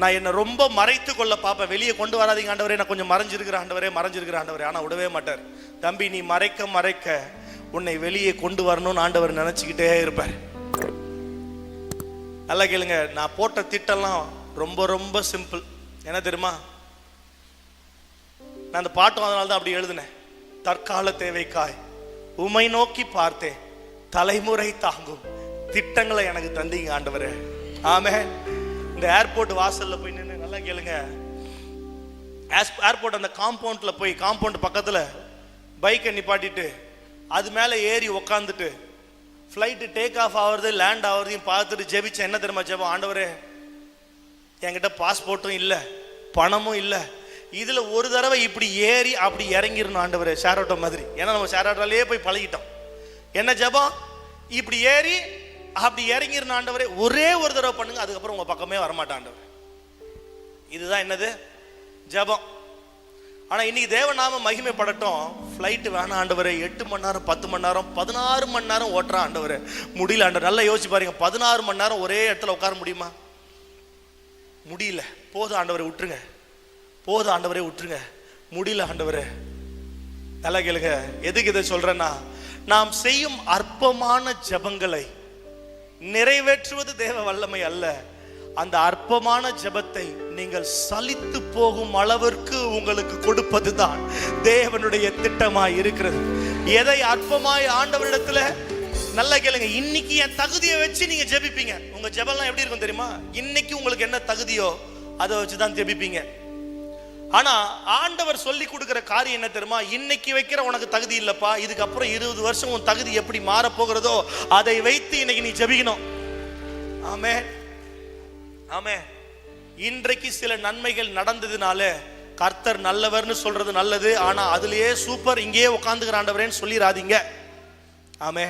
நான் என்னை ரொம்ப மறைத்து கொள்ள பார்ப்பேன் வெளியே கொண்டு வராதீங்க ஆண்டவரே. நான் கொஞ்சம் மறைஞ்சிருக்கிற ஆண்டவரே மறைஞ்சிருக்கிற ஆண்டவரே. ஆனால் விடவே மாட்டார். தம்பி நீ மறைக்க மறைக்க உன்னை வெளியே கொண்டு வரணும்னு ஆண்டவர் நினச்சிக்கிட்டே இருப்பார். நல்லா கேளுங்க நான் போட்ட திட்டம்லாம் ரொம்ப ரொம்ப சிம்பிள் என்ன தெரியுமா? நான் அந்த பாட்டும் அதனால தான் அப்படி எழுதினேன். தற்கால தேவைக்காய் உமை நோக்கி பார்த்தேன் தலைமுறை தாங்கும் திட்டங்களை எனக்கு தந்தீங்க ஆண்டவரே. ஆமே இந்த ஏர்போர்ட் வாசல்ல போய் நின்று நல்லா கேளுங்க. ஏர்போர்ட் அந்த காம்பவுண்ட்ல போய் காம்பவுண்ட் பக்கத்துல பைக்கை நிப்பாட்டிட்டு அது மேலே ஏறி உக்காந்துட்டு ஃப்ளைட்டு டேக் ஆஃப் ஆகிறது லேண்ட் ஆகிறதையும் பார்த்துட்டு ஜெபிச்சேன் என்ன தெரியுமா ஜெபம்? ஆண்டவரே என்கிட்ட பாஸ்போர்ட்டும் இல்லை பணமும் இல்லை. இதில் ஒரு தடவை இப்படி ஏறி அப்படி இறங்கிடணும் ஆண்டவர் ஷேர் ஆட்டோ மாதிரி. ஏன்னா நம்ம ஷேர் ஆட்டோலேயே போய் பழகிட்டோம். என்ன ஜெபம்? இப்படி ஏறி அப்படி இறங்கிருந்த ஆண்டவரே ஒரே ஒரு தடவை பண்ணுங்க அதுக்கப்புறம் உங்கள் பக்கமே வரமாட்டாண்டவர் இதுதான் என்னது? ஜெபம். ஆனால் இன்னைக்கு தேவநாம மகிமைப்படட்டும். ஃப்ளைட்டு வேணாம் ஆண்டவரே. எட்டு மணி நேரம் பத்து மணி நேரம் பதினாறு மணி நேரம் ஓட்டுறான் ஆண்டவரே. முடியல ஆண்டவர். நல்லா யோசிச்சு பாருங்க. பதினாறு மணி நேரம் ஒரே இடத்துல உட்கார முடியுமா? முடியல. போதும் ஆண்டவரை விட்டுருங்க. போதும் ஆண்டவரே விட்டுருங்க. முடியல ஆண்டவரே. நல்லா கேளுங்க. எதுக்கு இதை சொல்றேன்னா நாம் செய்யும் அற்பமான ஜெபங்களை நிறைவேற்றுவது தேவ வல்லமை அல்ல. அந்த அற்பமான ஜெபத்தை நீங்கள் சலித்து போகும் அளவிற்கு உங்களுக்கு கொடுப்பதுதான் தேவனுடைய திட்டமாய் இருக்கிறது. எதை அற்பமாய் ஆண்டவரிடத்துல நல்லா கேளுங்க இன்னைக்கு என் தகுதியை வச்சு நீங்க ஜெபிப்பீங்க. உங்க ஜெபம்லாம் எப்படி இருக்கும் தெரியுமா? இன்னைக்கு உங்களுக்கு என்ன தகுதியோ அதை வச்சு தான் ஜெபிப்பீங்க. ஆனா ஆண்டவர் சொல்லி கொடுக்கிற காரியம் என்ன தெரியுமா? இன்னைக்கு வைக்கிற உனக்கு தகுதி இல்லப்பா. இதுக்கப்புறம் இருபது வருஷம் உன் தகுதி எப்படி மாற போகிறதோ அதை வைத்து இன்னைக்கு நீ ஜெபிக்கணும். ஆமே ஆமே இன்றைக்கு சில நன்மைகள் நடந்ததுனால கர்த்தர் நல்லவர்னு சொல்றது நல்லது. ஆனா அதுலயே சூப்பர் இங்கேயே உட்காந்துக்கிற ஆண்டவரேன்னு சொல்லிடாதீங்க ஆமே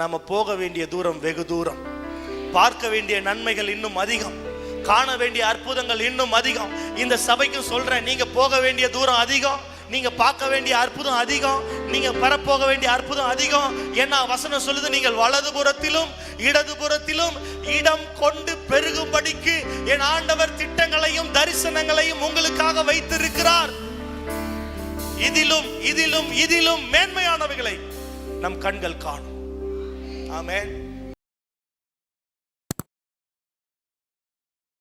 நம்ம போக வேண்டிய தூரம் வெகு தூரம். பார்க்க வேண்டிய நன்மைகள் இன்னும் அதிகம். காண வேண்டிய அற்புதங்கள் இன்னும் அதிகம். இந்த சபைக்கு சொல்றேன் நீங்க போக வேண்டிய தூரம் அதிகம். நீங்க பார்க்க வேண்டிய அற்புதம் அதிகம். நீங்க பெறப்போக வேண்டிய அற்புதம் அதிகம். ஏன்னா வசனம் சொல்லுது? நீங்கள் வலதுபுறத்திலும் இடதுபுறத்திலும் இடம் கொண்டு பெருகும்படிக்கு என் ஆண்டவர் திட்டங்களையும் தரிசனங்களையும் உங்களுக்காக வைத்திருக்கிறார். இதிலும் இதிலும் இதிலும் மேன்மையானவைகளை நம் கண்கள் காணும். ஆமேன்.